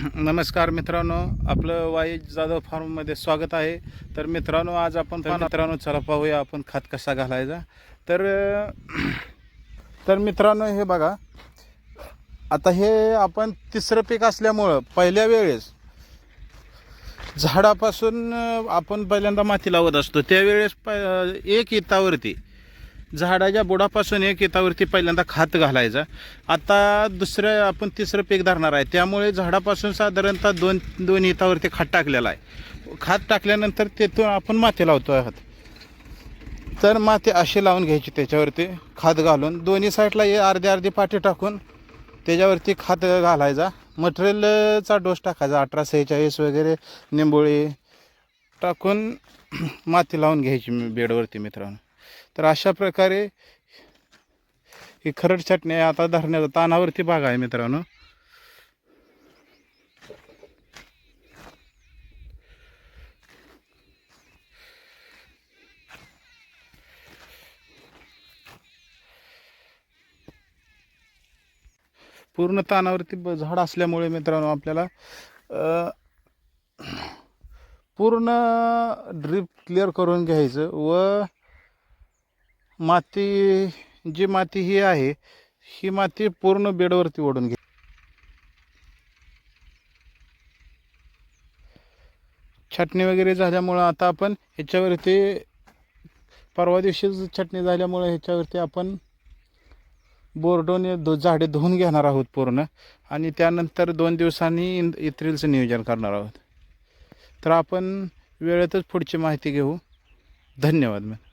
नमस्कार मित्रांनो आपलं वाई जाधव फार्ममध्ये स्वागत आहे. तर मित्रांनो आज आपण तर मित्रांनो चला पाहूया आपण खत कसा घालायचा. तर तर मित्रांनो हे बघा. आता हे आपण तिसरं पीक असल्यामुळं पहिल्या वेळेस झाडापासून आपण पहिल्यांदा माती लावत असतो. त्यावेळेस प एक इतावरती झाडाच्या बुडापासून एक येतावरती पहिल्यांदा खात घालायचा. आता दुसरं आपण तिसरं पीक धरणार आहे. त्यामुळे झाडापासून साधारणतः दोन दोन हितावरती खात टाकलेला आहे. खात टाकल्यानंतर तेथून आपण माती लावतो आहात. तर माती अशी लावून घ्यायची त्याच्यावरती खात घालून. दोन्ही साईडला हे अर्धी अर्धी पाठी टाकून त्याच्यावरती खात घालायचा. मटेरियलचा डोस टाकायचा अठरा सेहेचाळीस वगैरे निंबोळी टाकून माती लावून घ्यायची मी बेडवरती मित्रांनो. तर अशा प्रकारे ही खरड चटणी आहे आता धरण्याचा तानावरती भाग आहे मित्रांनो. पूर्ण तानावरती झाड असल्यामुळे मित्रांनो आपल्याला पूर्ण ड्रीप क्लिअर करून घ्यायचं व माती जी माती ही आहे ही माती पूर्ण बेडवरती ओढून घे. छाटणी वगैरे झाल्यामुळं आता आपण ह्याच्यावरती परवा दिवशीच छाटणी झाल्यामुळं ह्याच्यावरती आपण बोर्डोने दो झाडे धुवून घेणार आहोत पूर्ण. आणि त्यानंतर दोन दिवसांनी इन इत्रिलचं नियोजन करणार आहोत. तर आपण वेळेतच पुढची माहिती घेऊ. धन्यवाद मॅम